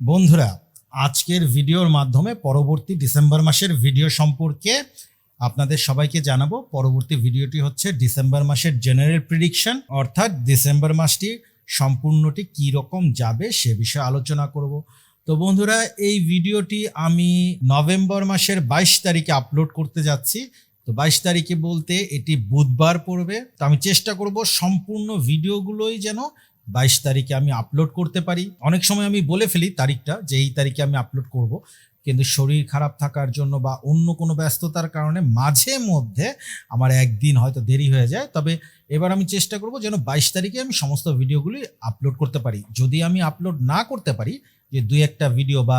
বন্ধুরা, আজকের ভিডিওর মাধ্যমে পরবর্তী ডিসেম্বর মাসের ভিডিও সম্পর্কে আপনাদের সবাইকে জানাব। পরবর্তী ভিডিওটি হচ্ছে ডিসেম্বর মাসের জেনারেল প্রিডিকশন অর্থাৎ ডিসেম্বর মাসটি সম্পূর্ণটি কী রকম যাবে সে বিষয়ে আলোচনা করব। তো বন্ধুরা, এই ভিডিওটি আমি নভেম্বর মাসের বাইশ তারিখে আপলোড করতে যাচ্ছি। তো বাইশ তারিখে বলতে এটি বুধবার পড়বে। তো আমি চেষ্টা করব সম্পূর্ণ ভিডিওগুলোই যেন বাইশ তারিখে আমি আপলোড করতে পারি। অনেক সময় আমি বলে ফেলি তারিখটা যে এই তারিখে আমি আপলোড করব। কিন্তু শরীর খারাপ থাকার জন্য বা অন্য কোনো ব্যস্ততার কারণে মাঝে মধ্যে আমার একদিন হয়তো দেরি হয়ে যায়। তবে এবার আমি চেষ্টা করব যেন বাইশ তারিখে আমি সমস্ত ভিডিওগুলি আপলোড করতে পারি। যদি আমি আপলোড না করতে পারি, যে দুই একটা ভিডিও বা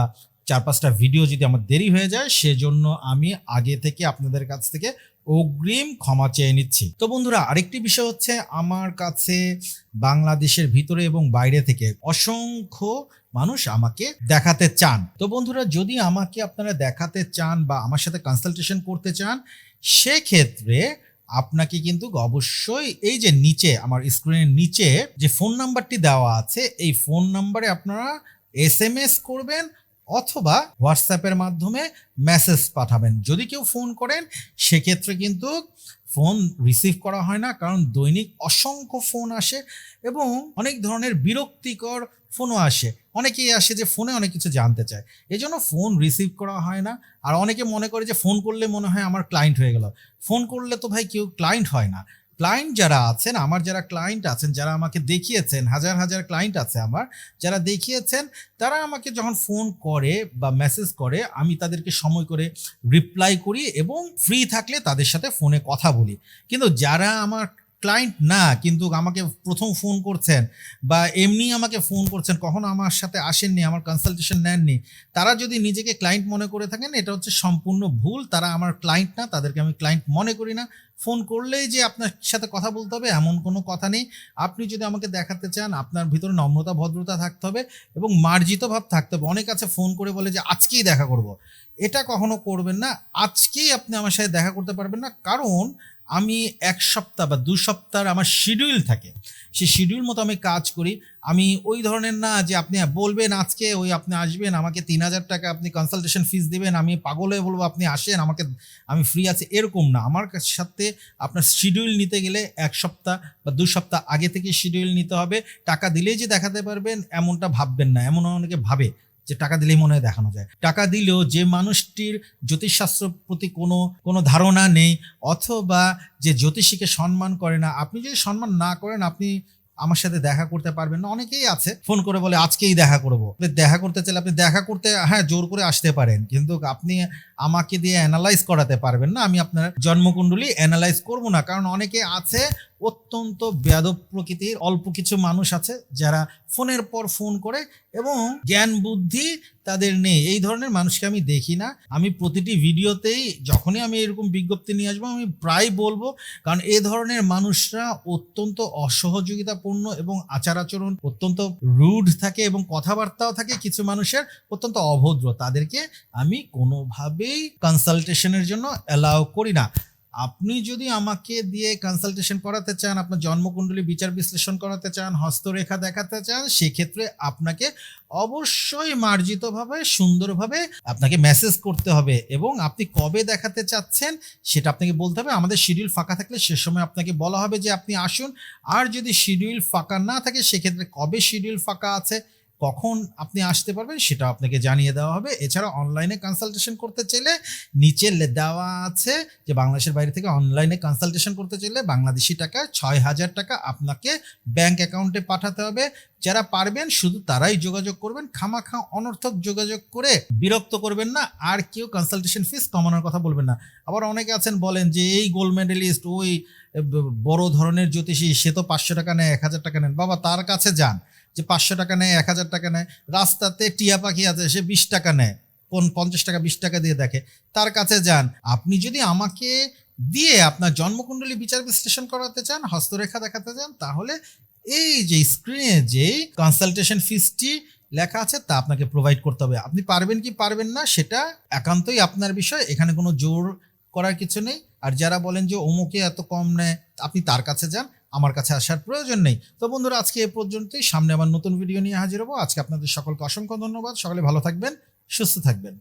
চার পাঁচটা ভিডিও যদি আমার দেরি হয়ে যায়, সেজন্য আমি আগে থেকে আপনাদের কাছ থেকে অগ্রিম ক্ষমা চেয়ে নিচ্ছি। তো বন্ধুরা, আরেকটি বিষয় হচ্ছে আমার কাছে বাংলাদেশের ভিতরে এবং বাইরে থেকে অসংখ্য মানুষ আমাকে দেখাতে চান। তো বন্ধুরা, যদি আমাকে আপনারা দেখাতে চান বা আমার সাথে কনসালটেশন করতে চান, সেক্ষেত্রে আপনাকে কিন্তু অবশ্যই এই যে নিচে, আমার স্ক্রিনের নিচে যে ফোন নাম্বারটি দেওয়া আছে, এই ফোন নাম্বারে আপনারা এস করবেন অথবা হোয়াটসঅ্যাপের মাধ্যমে মেসেজ পাঠাবেন। যদি কেউ ফোন করেন, সেক্ষেত্রে কিন্তু ফোন রিসিভ করা হয় না, কারণ দৈনিক অসংখ্য ফোন আসে এবং অনেক ধরনের বিরক্তিকর ফোনও আসে। অনেকেই আসে যে ফোনে অনেক কিছু জানতে চায়। এই জন্য ফোন রিসিভ করা হয় না। আর অনেকে মনে করে যে ফোন করলে মনে হয় আমার ক্লায়েন্ট হয়ে গেল। ফোন করলে তো ভাই কেউ ক্লায়েন্ট হয় না। ক্লায়েন্ট যারা আছেন, আমার যারা ক্লায়েন্ট আছেন, যারা আমাকে দেখিয়েছেন, হাজার হাজার ক্লায়েন্ট আছে আমার, যারা দেখিয়েছেন, তারা আমাকে যখন ফোন করে বা মেসেজ করে, আমি তাদেরকে সময় করে রিপ্লাই করি এবং ফ্রি থাকলে তাদের সাথে ফোনে কথা বলি। কিন্তু যারা আমার ক্লায়েন্ট না, কিন্তু আমাকে প্রথম ফোন করছেন বা এমনি আমাকে ফোন করছেন, কখনো আমার সাথে আসেননি, আমার কনসালটেশন নেননি, তারা যদি নিজেকে ক্লায়েন্ট মনে করে থাকেন, এটা হচ্ছে সম্পূর্ণ ভুল, তারা আমার ক্লায়েন্ট না, তাদেরকে আমি ক্লায়েন্ট মনে করি না। ফোন করলেই যে আপনার সাথে কথা বলতে হবে, এমন কোনো কথা নেই। আপনি যদি আমাকে দেখাতে চান, আপনার ভিতরে নম্রতা, ভদ্রতা থাকতে হবে এবং মার্জিত ভাব থাকতে হবে। অনেক আছে ফোন করে বলে যে, আজকেই দেখা করব। এটা কখনো করবেন না। আজকেই আপনি আমার সাথে দেখা করতে পারবেন না। কারণ আমি এক সপ্তাহ বা দু সপ্তাহ আমার শিডিউল থাকে। সেই শিডিউল মতো আমি কাজ করি। আমি ওই ধরনের না যে আপনি বলবেন আজকে ওই আপনি আসবেন, আমাকে তিন হাজার টাকা আপনি কনসালটেশন ফিস দেবেন, আমি পাগল হয়ে বলব আপনি আসেন, আমাকে আমি ফ্রি আছি, এরকম না। আমার সাথে আপনার শিডিউল নিতে গেলে এক সপ্তাহ বা দু সপ্তাহ আগে থেকে শিডিউল নিতে হবে। টাকা দিলেই যে দেখাতে পারবেন, এমনটা ভাববেন না এমন অনেকে ভাবে। যে টাকা দিলেই মনে হয় দেখানো যায়। টাকা দিলেও যে মানুষটির জ্যোতিষশাস্ত্র প্রতি কোনো কোনো ধারণা নেই, অথবা যে জ্যোতিষীকে সম্মান করে না, আপনি যদি সম্মান না করেন, আপনি আমার সাথে দেখা করতে পারবেন না। অনেকেই আছে, ফোন করে বলে, আজকেই দেখা করব। দেখা করতে চাইলে আপনি দেখা করতে হ্যাঁ জোর করে আসতে পারেন। কিন্তু আপনি আমাকে দিয়ে অ্যানালাইজ করাতে পারবেন না। আমি আপনার জন্মকুণ্ডলী অ্যানালাইজ করব না। কারণ অনেকে আছে অত্যন্ত বেয়াদব প্রকৃতির অল্প কিছু মানুষ আছে যারা ফোনের পর ফোন করে এবং জ্ঞান বুদ্ধি তাদের নেই। এই ধরনের মানুষকে আমি দেখি না। আমি প্রতিটি ভিডিওতেই যখনই আমি এরকম বিজ্ঞপ্তি নিয়ে আসব, আমি প্রায় বলব, কারণ এ ধরনের মানুষরা অত্যন্ত অসহযোগিতাপূর্ণ এবং আচার আচরণ অত্যন্ত রুড থাকে এবং কথাবার্তাও থাকে। কিছু মানুষের অত্যন্ত অভদ্র। তাদেরকে আমি কোনোভাবেই কনসালটেশনের জন্য অ্যালাউ করি না। আপনি যদি আমাকে দিয়ে কনসালটেশন করাতে চান, আপনার জন্মকুণ্ডলী বিচার বিশ্লেষণ করাতে চান, হস্তরেখা দেখাতে চান, সেক্ষেত্রে আপনাকে অবশ্যই মার্জিতভাবে, সুন্দরভাবে আপনাকে মেসেজ করতে হবে এবং আপনি কবে দেখাতে চাচ্ছেন সেটা আপনাকে বলতে হবে। আমাদের শিডিউল ফাঁকা থাকলে সে সময় আপনাকে বলা হবে যে আপনি আসুন। আর যদি শিডিউল ফাঁকা না থাকে, সেক্ষেত্রে কবে শিডিউল ফাঁকা আছে? কখন আপনি আসতে পারবেন সেটা আপনাকে জানিয়ে দেওয়া হবে। এছাড়া অনলাইনে কনসালটেশন করতে চাইলে নিচে দেওয়া আছে যে বাংলাদেশের বাইরে থেকে অনলাইনে কনসালটেশন করতে চাইলে বাংলাদেশি টাকা ছয় হাজার টাকা আপনাকে ব্যাংক অ্যাকাউন্টে পাঠাতে হবে। যারা পারবেন শুধু তারাই যোগাযোগ করবেন, খামাখা অনর্থক যোগাযোগ করে বিরক্ত করবেন না, আর কেউ কনসালটেশন ফিস কমানোর কথা বলবেন না। আবার অনেকে আছেন বলেন যে এই গোল্ড মেডেলিস্ট ওই বড় ধরনের জ্যোতিষী, সে তো পাঁচশো টাকা নেয়, এক হাজার টাকা নেন বাবা, তার কাছে যান, যে পাঁচশো টাকা নেয়, এক হাজার টাকা নেয়। রাস্তাতে টিয়া পাখি আছে, সে বিশ টাকা নেয়। কোন পঞ্চাশ টাকা, বিশ টাকা দিয়ে দেখে। তার কাছে যান। আপনি যদি আমাকে দিয়ে আপনার জন্মকুণ্ডলী বিচার বিশ্লেষণ করাতে চান, হস্তরেখা দেখাতে চান, তাহলে এই যে স্ক্রিনে যে কনসালটেশন ফিসটি লেখা আছে, তা আপনাকে প্রোভাইড করতে হবে। আপনি পারবেন কি পারবেন না, সেটা একান্তই আপনার বিষয়। এখানে কোনো জোর করার কিছু নেই। আর যারা বলেন যে অমুকে এত কম নেয়, আপনি তার কাছে যান, আমার কাছে আসার প্রয়োজন নেই। তো বন্ধুরা, আজকে এ পর্যন্তই। সামনে আবার নতুন ভিডিও নিয়ে হাজির হব। আজকে আপনাদের সকলকে অসংখ্য ধন্যবাদ। সকলে ভালো থাকবেন, সুস্থ থাকবেন।